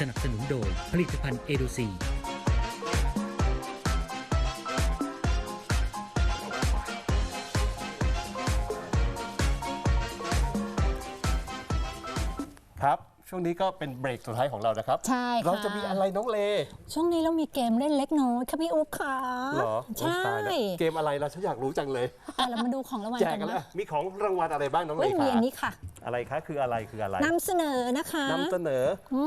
สนับสนุนโดยผลิตภัณฑ์เอดูซี ช่วงนี้ก็เป็นเบรกสุดท้ายของเรานะครับ ใช่ค่ะ เราจะมีอะไรน้องเลช่วงนี้เรามีเกมเล่นเล็กน้อยค่ะพี่อุ๊บค่ะเหรอใช่โอ้ตายแล้วเกมอะไรเราฉันอยากรู้จังเลย อะเรามาดูของรางวัลแจกกันกันนะแล้วมีของรางวัลอะไรบ้างน้องเลเฮ้ยมีคะอันนี้ค่ะอะไรคะคืออะไรคืออะไรนำเสนอนะคะนำเสนอ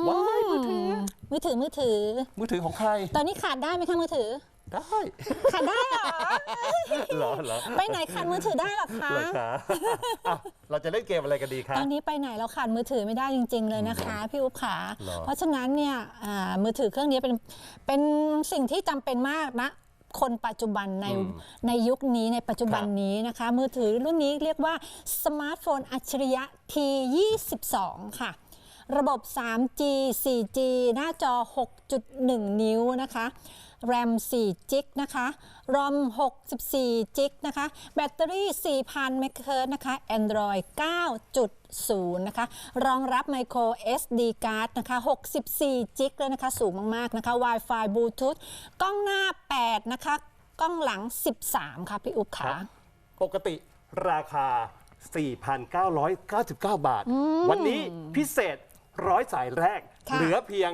ว้ายมือถือ มือถือมือถือ มือถือของใคร ตอนนี้ขาดได้ไหมคะมือถือ ได้ขาดได้เหรอเหรอเหรอไปไหนขาดมือถือได้เหรอคะ เหรอคะอะเราจะเล่นเกมอะไรกันดีคะตอนนี้ไปไหนเราขาดมือถือไม่ได้จริง ๆ เลยนะคะ พี่อุ๊บขาเหรอ เพราะฉะนั้นเนี่ยอ่ามือถือเครื่องนี้เป็นเป็นสิ่งที่จำเป็นมากนะ คนปัจจุบันในในยุคนี้ในปัจจุบันนี้นะคะ มือถือรุ่นนี้เรียกว่าสมาร์ทโฟนอัจฉริยะ T22 ค่ะ ระบบ 3G 4G หน้าจอ 6.1 นิ้วนะคะ RAM 4จิกนะคะ ROM 64 จิกนะคะ แบตเตอรี่ 4,000 เมกะเฮิรตซ์นะคะ Android 9.0 นะคะ รองรับ Micro SD card นะคะ 64 จิกเลยนะคะ สูงมาก ๆ นะคะ Wi-Fi Bluetooth กล้องหน้า 8 นะคะ กล้องหลัง 13 ค่ะ พี่อุ๊บครัค่ะบปกติราคา 4,999 บาท วันนี้พิเศษร้อยสายแรก ค่ะเหลือเพียง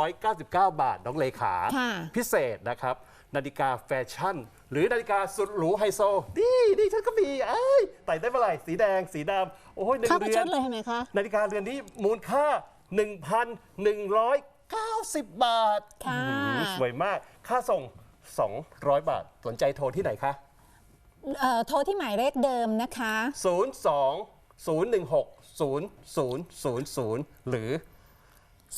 2,599 บาทน้องเลขา ค่ะ พิเศษนะครับ นาฬิกาแฟชั่น หรือนาฬิกาสุดหรูไฮโซดีดีฉันก็มีเอ้ยใส่ได้เมื่อไหร่สีแดงสีดำโอ้ยหนึ่งเข้าไปเรืชุอน ดเลยใช่ไหมคะ นาฬิกาเรือนนี้มูลค่า 1,190 บาทค่ะ อื้อหือสวยมาก ค่าส่ง 200 บาท สนใจโทรที่ไหนคะ เอ่อโทรที่หมายเลขเดิมนะคะ 02 016 0000 หรือ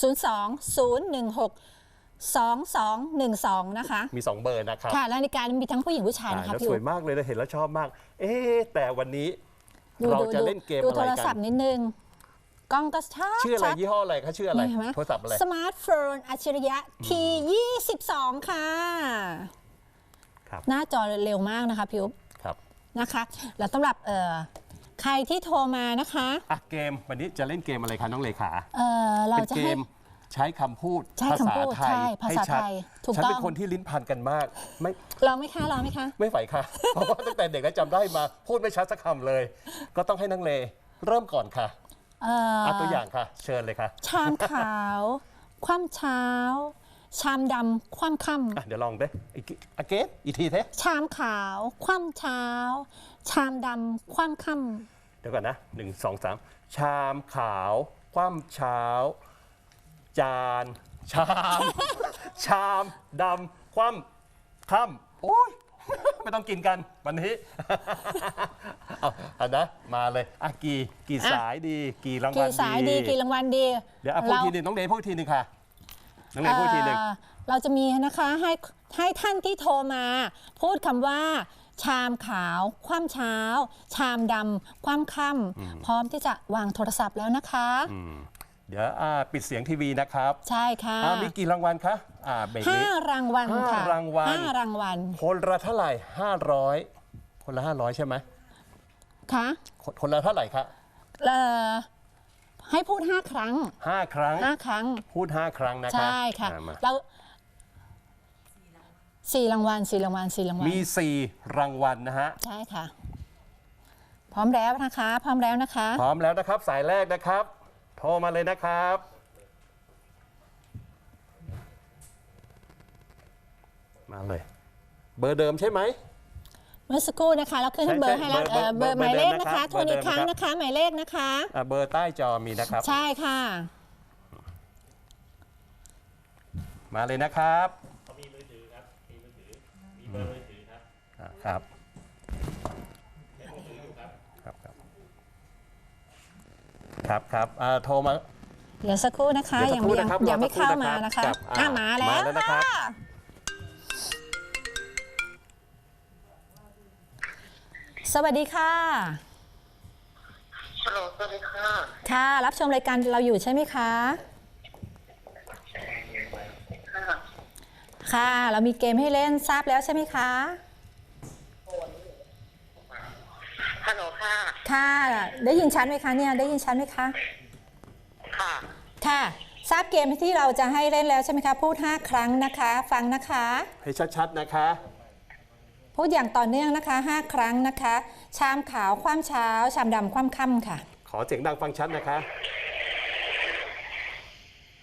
02-016-2212 นะคะ มี 2 เบอร์นะครับค่ะแล้วนาฬิกามีทั้งผู้หญิงผู้ชายอ่านะคะแล้วพี่สอุ๊วยบมากเลยเราเห็นแล้วชอบมาก เอ๊ะแต่วันนี้ดูเราดูจะดูเล่นเกมดูอะโทไรรกัศัพนท์นิดนึง กล้องก็ชัดชื่ออะไรชัดยี่ห้ออะไรคะชื่ออะไร นี่เห็นไหมโทรศัพท์อะไรสมาร์ทโฟนอัจฉริยะ T22 ค่ะ ครับหน้าจอเร็วมากนะคะพี่อุ๊บ ครับ นะคะแล้วสำหรับเอ่อ ใครที่โทรมานะคะ อะเกมวันนี้จะเล่นเกมอะไรคะน้องเลขาเอ่อเราเป็นจะเกให้ มใช้คำพูดใช้ภาษาคำพูดไทยใช่ภาษาให้ชัดไทยถูกฉันเป็นต้องคนที่ลิ้นพันกันมาก ไม่ลองไหมคะลองไหมคะ ไม่ไหวค่ะ เพราะว่าตั้งแต่เด็กแล้วจำได้มา พูดไม่ชัดสักคำเลย ก็ต้องให้นังเลเริ่มก่อนค่ะเอ่อเอาตัวอย่างค่ะ เชิญเลยค่ะชามขาว คว่ำเช้า ชามดำคว่ำค่อะเดี๋ยวลองเด้อีกอเกนอีกทีเท่ำชามขาว คว่ำเช้า ชามดำคว่ำค่ เดี๋ยวก่อนนะหนึ่งสองสามชามขาว คว่ำเช้า จาน ชาม ชามดำคว่ำค่ำโอ้ย ไม่ต้องกินกันวันนี้ เอาเอานะมาเลยอะกี่กี่สายดี กี่รางำวักี่ลสายดีกี่รางวัลดีเดี๋ยวอะพูดทีหนึ่งน้องเดย์พูดทีหนึ่งค่ะน้องเดย์พูดทีหนึ่ง เอ่อเราจะมีนะคะให้ให้ท่านที่โทรมา พูดคำว่า ชามขาว คว่ำเช้า ชามดำคว่ำค่ำพร้อมที่จะวางโทรศัพท์แล้วนะคะ เดี๋ยวอ่าปิดเสียงทีวีนะครับ ใช่ค่ะอ่ามีกี่รางวัลคะอ่าเบรกห้านี้ รางวัลค่ะห้ารางวัล ห้ารางวัลคนละเท่าไหร่ห้าร้อยคนละห้าร้อยใช่ไหมค่ะคนคนละเท่าไหร่คะเอ่อให้พูด5ครั้งห้าครั้ง5ครั้ง พูดห้าครั้งนะคะใช่ค่ะ อ่ามา เรา สี่รางวัลสี่รางวัลสี่รางวัลมีสี่รางวัลนะฮะ ใช่ค่ะ พร้อมแล้วนะคะ พร้อมแล้วนะคะ พร้อมแล้วนะครับ สายแรกนะครับ โทรมาเลยนะครับ มาเลย เบอร์เดิมใช่ไหม เมื่อสักครู่นะคะ เราขึ้นให้ใช่เบอร์ให้แล้วใช่เอ่อเบเบออร์ร์หมายเลขนะเบอร์เดิมนะครัคะบทวนอีกเบอร์เดิม ครั้งนะครับนะคะหมายเลขนะคะ อ่าเบอร์ใต้จอมีนะครับ ใช่ค่ะ มาเลยนะครับอ่า ครับครับครับครับครับอ่าโทรมา เดี๋ยวสักครู่นะคะเดี๋ยวสัยักงครู่ยังนะครับยังไม่รอสักครู่เข้ามานะนะครัคะบอะอะมาแล้วมาแล้วนะครับ ค่ะสวัสดีค่ะ ฮัลโหลสวัสดีค่ะค่ะ รับชมรายการเราอยู่ใช่ไหมคะ ค่ะ ค่ะ เรามีเกมให้เล่นทราบแล้วใช่ไหมคะ ฮัลโหลค่ะ ค่ะ ได้ยินชัดไหมคะเนี่ย ได้ยินชัดไหมคะ ค่ะ ค่ะ ทราบเกมที่เราจะให้เล่นแล้วใช่ไหมคะ พูด 5 ครั้งนะคะ ฟังนะคะ ให้ชัดๆนะคะ พูดอย่างต่อเนื่องนะคะ 5 ครั้งนะคะ ชามขาวคว่ำเช้า ชามดำคว่ำค่ำค่ะ ขอเสียงดังฟังชัดนะคะ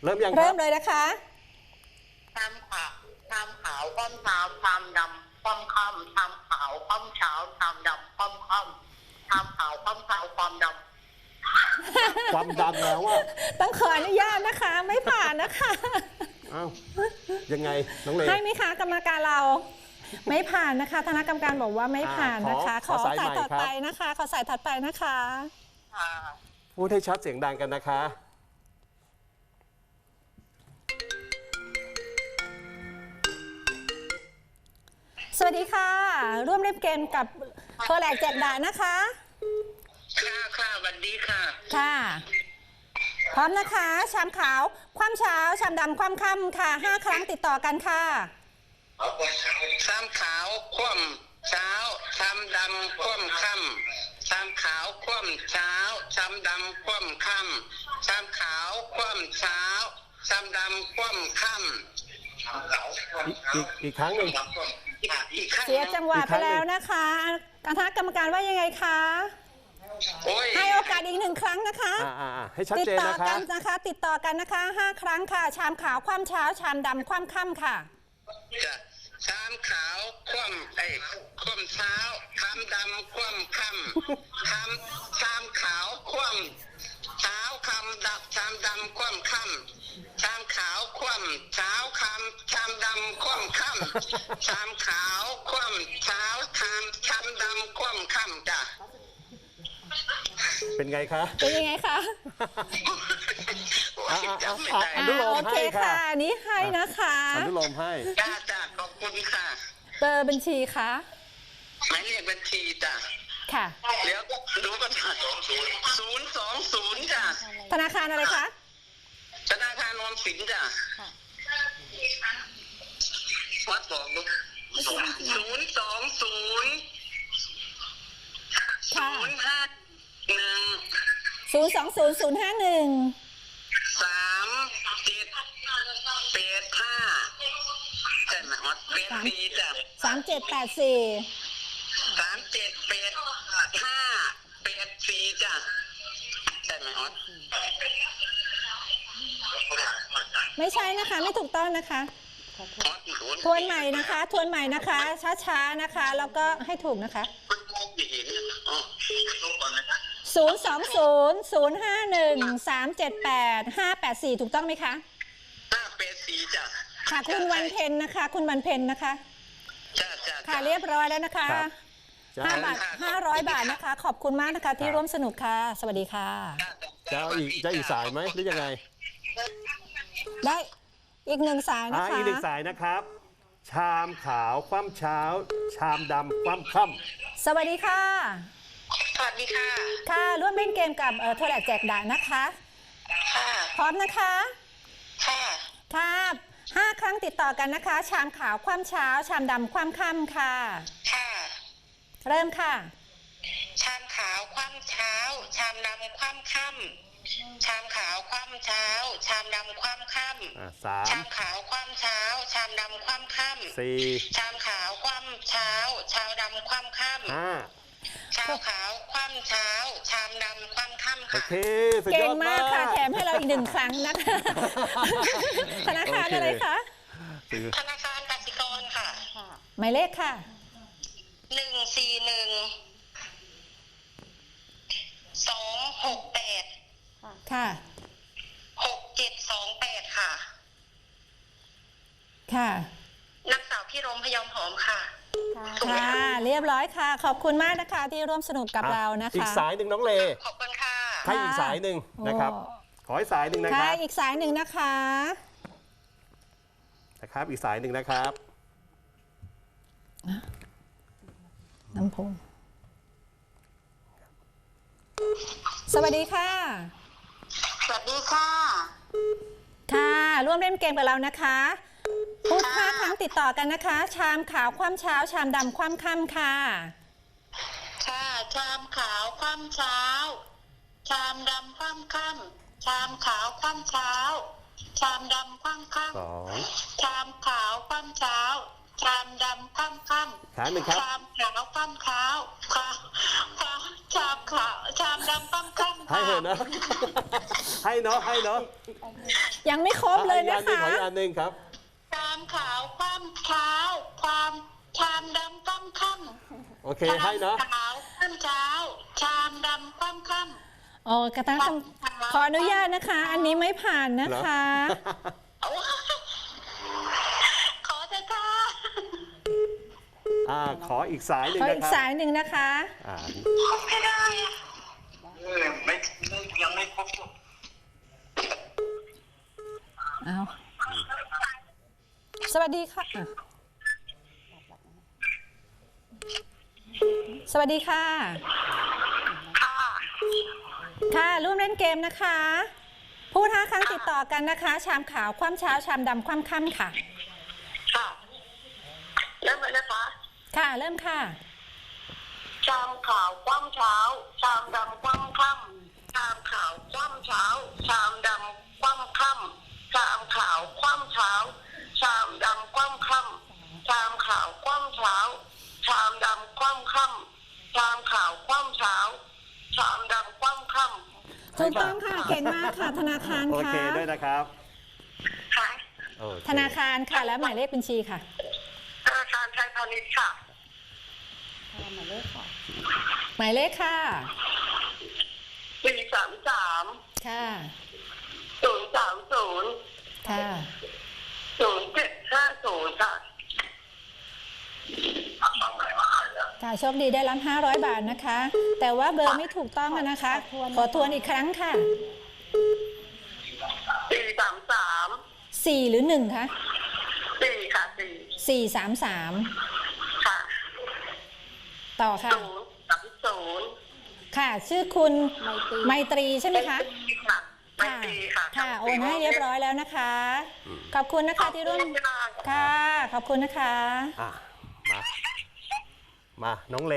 เริ่มยังคเริ่รัมบเลยนะคะ ชามขาวชามขาวความเช้าชามดำความค่ำชามขาวความเช้าชามดำความค่ำ ชามขาวความเช้าความดำความดันแล้วว่าต้องขออนุญาตนะคะ ไม่ผ่านนะคะอ้าวยังไงน้องเลให้ไหมคะกรรมการเรา ไม่ผ่านนะคะคณะกรรมการบอกว่าไม่ผ่านนะคะอ่าขอขอสายใหม่ถัดครับไปนะคะ ขอสายถัดไปนะคะค่ะพูดให้ชัดเสียงดังกันนะคะ สวัสดีค่ะ ร่วมเล่นเกมกับโทรแหลกแจกด่านนะคะ ค่ะค่ะสวัสดีค่ะ ค่ะ พร้อมนะคะ ชามขาว ความเช้า ชามดำความค่ำค่ะห้าครั้งติดต่อกันค่ะ ชามขาวคว่ำเช้า ชามดำคว่ำค่ำชามขาวคว่ำเช้า ชามดำคว่ำค่ำชามขาวคว่ำเช้า ชามดำคว่ำค่ำ อีกอีกอีกครั้งหนึ่งอีกครั้งเสียจังหวะอีกคไปรั้งหนึ่ง แล้วนะคะคณะกรรมการว่ายังไงคะโอ้ยให้โอกาสอีกหนึ่งครั้งนะคะ อ่าอ่าอ่าให้ชัดติดเจนต่อนะคะกันนะคะ ติดต่อกันนะคะห้าครั้งค่ะ ชามขาวความเช้า ชามดำความค่ำค่ะ จะชามขาวคว่ำไอ้ยคว่ำเช้าชามดำคว่ำค่ำชามชามขาวคว่ำเช้าคำดับชามดำคว่ำค่ำชามขาวคว่ำเช้าคำ ชามดำคว่ำค่ำชามขาวคว่ำเช้าชามชามดำคว่ำค่ำจ้ะเป็นไงคะเป็นยังไงคะอ่าอ่าจำไม่อ่าได้อนุโลมโอเคให้ค่ะค่ะอันนี้ให้นะคะอนุโลมให้ จ้าจ้าขอบคุณค่ะ เบอร์บัญชีคะหมายเลขบัญชีจ้ะค่ะเดี๋ยวก็รู้ก็จ้ะศูนย์สองศูนย์จ้ะธนาคารอะไรคะธนาคารออมสินจ้ะ วัดบอกลูกศูนย์สองศูนย์ศูนย์ห้าหนึ่งศูนย์สองศูนย์ศูนย์ห้าหนึ่งสามเจ็ดแปดห้าใช่ไหมวัดแปดสี่จ้ะสามเจ็ดแปดสี่สามเจ็ดแปดห้าแปดสี่จ้ะใช่ไหมด ไม่ใช่นะคะ ไม่ถูกต้องนะคะวัดศูนย์ทวนใหม่นะคะ ทวนใหม่นะคะ ช้าๆนะคะ แล้วก็ให้ถูกนะคะคุณมองไม่เห็นอ๋อลงก่อนเลยนะ0 2 0 0 5 1 3 7 8 5 8 4ถูกต้องไหมคะห้าแปดสี่จ้ะค่ะคุณวันเพ็ญนะคะ คุณวันเพ็ญนะคะจ้ะจ้ะค่ะเรียบร้อยแล้วนะคะครับจะห้าเอาบาท500บาทนะคะ ขอบคุณมากนะคะที่ร่วมสนุกค่ะ สวัสดีค่ะ จะเอาอีกจะอีกสายไหมหรือยังไง ได้อีกหนึ่งสายนะอ่าคะ อีกหนึ่งสายนะครับ ชามขาวคว่ำเช้า ชามดำคว่ำค่ำสวัสดีค่ะ สวัสดีค่ะ ค่ะร่วมเล่นเกมกับเอ่อโทรแลกแจกด่านนะคะ ค่ะ พร้อมนะคะ ค่ะ ค่ะห้าครั้งติดต่อกันนะคะ ชามขาวคว่ำเช้า ชามดำคว่ำค่ำค่ะ ค่ะ เริ่มค่ะ ชามขาวคว่ำเช้า ชามดำคว่ำค่ำ ชามขาวคว่ำเช้า ชามดำคว่ำค่อ่าสาำมชามขาวคว่ำเช้า ชามดำคว่ำค่ำสี่ชามขาวคว่ำเช้า ชาวดำคว่ำค่ห้าำชามขาวคว่ำเช้า ชามดำคว่ำค่ำโอค่ะ เคสุดเก่ยงอดมามากกค่ะแถมให้เราอีกหนึ่งครั้งนะคะธนาคารอะไรคะคือธนาคารกสิกรค่ะ หมายเลขค่ะหนึ่งสี่หนึ่งสองหกแปด ค่ะ หกเจ็ดสองแปดค่ะ ค่ะนางสาวพี่รมพยอมหอมค่ะค่ะเรียบร้อยค่ะ ขอบคุณมากนะคะ ที่ร่วมสนุกกับเรานะคะอีกสายหนึ่งน้องเลขอบคุณค่ะ ให้อีกสายหนึ่งนะครับ ขอให้สายหนึ่งนะคค่ะรับอีกสายหนึ่งนะคะ นะครับ อีกสายหนึ่งนะครับ น้ำพงสวัสดีค่ะสวัส ดีค่ะ ค่ะ ร่วมเล่นเกมกับเรานะคะพูดห้าครั้งติดต่อกันนะคะ ชามขาวคว่ำเช้า ชามดำคว่ำค่ำค่ะ ค่ะ ชามขาวคว่ำเช้า ชามดำคว่ำค่ำชามขาวคว่ำเช้าชชามดำคว่ำค่สองำชามขาวคว่ำเช้า ชามดำคว่ำค่ำขาหนึ่งครับ ชามขาวคว่ำเช้าค่ะค่ะชามขาวชามดำคว่ำค่ำให้เถอะนะ ให้เนาะให้เนาะยังไม่ครบเลยนะอ่อีกอัหงคะขออีกอันหนึ่งครับ ชามขาวคว่ำเช้าความชามดำคว่ำค่ำโอเคให้เนาะ ชามขาวคว่ำเช้า ชามดำคว่ำค่ำโอ้กระตั้งคำขออนุญาตนะคะ อันนี้ไม่ผ่านนะคะ โอ้ขอเถอะค่ะ อ่า ขออีกสายหนึ่งขอนะอีกครับสายหนึ่งนะคะ อ่าไม่ได้อะเออไม่ไม่ยังไม่ครบเอาสวัสดีค่ะอะ สวัสดีค่ะ ค่ะค่ะ ร่วมเล่นเกมนะคะ พูดห้าครั้งติดต่อกันนะคะ ชามขาว คว่ำเช้า ชามดำคว่ำค่ำค่ะค่ะเริ่มเลยนะคะ ค่ะ เริ่มค่ะ ชามขาวคว่ำเช้า ชามดำคว่ำค่ำชามขาวคว่ำเช้า ชามดำคว่ำค่ำชามขาวคว่ำเช้า ชามดำคว่ำค่ำชามขาวคว่ำเช้า ชามดำคว่ำค่ำชามขาวคว่ำเช้า ชามดำคว่ำค่ำถูกต้องค่ะเก่งมากค่ะ ธนาคารโอค่ะเคด้วยนะครับค่ะโอเคธนาคารค่ะ และหมายเลขบัญชีค่ะ ธนาคารไทยพาณิชย์ค่ะ หมายเลขค่ะสี่สามสามค่ะศูนย์สามศูนย์ค่ะศูนย์เจ็ดห้าศูนย์ค่ะค่ะโชคดีได้รับ500 บาทนะคะ แต่ว่าเบอร์ไม่ถูกต้องอะนะคะ ขอทวนอีกครั้งค่ะสี่สามสาม4หรือ1คะสี่ค่ะสี่4 3 3ค่ะ ต่อค่ะ ศูนย์สามศูนย์ค่ะ ชื่อคุณไมตรีใช่ไหมคะ ค่ะไม่ค่ะดีค่ะค่ะ โอนให้เรียบร้อยแล้วนะคะ ขอบคุณนะคะที่ร่วม ค่ะขอบคุณนะคะ อะมา มาน้องเล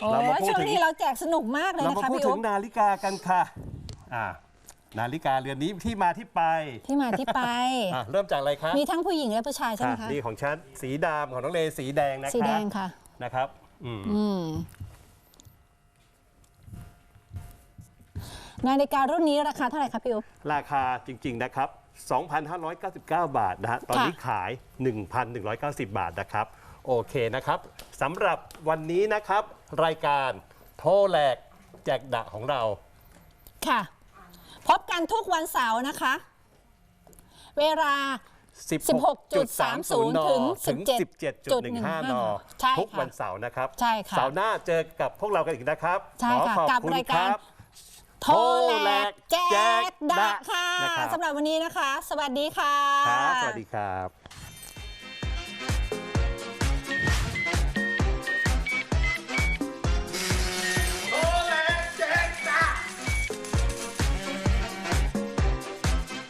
โอ้เรามาพูดช่วงถึงนี้เราแจกสนุกมากเลยเรานะมาคะพูดพี่ถึอุ๊งบนาฬิกากันค่ะอ่านาฬิกาเรือนนี้ที่มาที่ไปที่มาที่ไป อะเริ่มจากอะไรครับมีทั้งผู้หญิงและผู้ชายใช่ไหมอะคะ นี่ของฉันสีดำของน้องเลสีแดงนะคะสีแดงค่ะ นะครับ อืมอืมนาฬิการุ่นนี้ราคาเท่าไหร่คะพี่อุ๊บราคาจริง ๆ นะครับ 2,599 บาทนะฮะ ตอนนี้ขาย 1,190 บาทนะครับ โอเคนะครับสำหรับวันนี้นะครับ รายการโทรแหลกแจกดะของเรา ค่ะ พบกันทุกวันเสาร์นะคะ เวลา 16.30นถึงถึง17.15 17.15 น ใช่ค่ะทุกวันเสาร์นะครับ ใช่ค่ะเสาร์หน้าเจอกับพวกเรากันอีกนะครับใช่ขอค่ะขอบกับคุณรายคการ รับ โทรแหลกแจกดะค่ะนะครับ สำหรับวันนี้นะคะ สวัสดีค่ะ ครับ สวัสดีครับ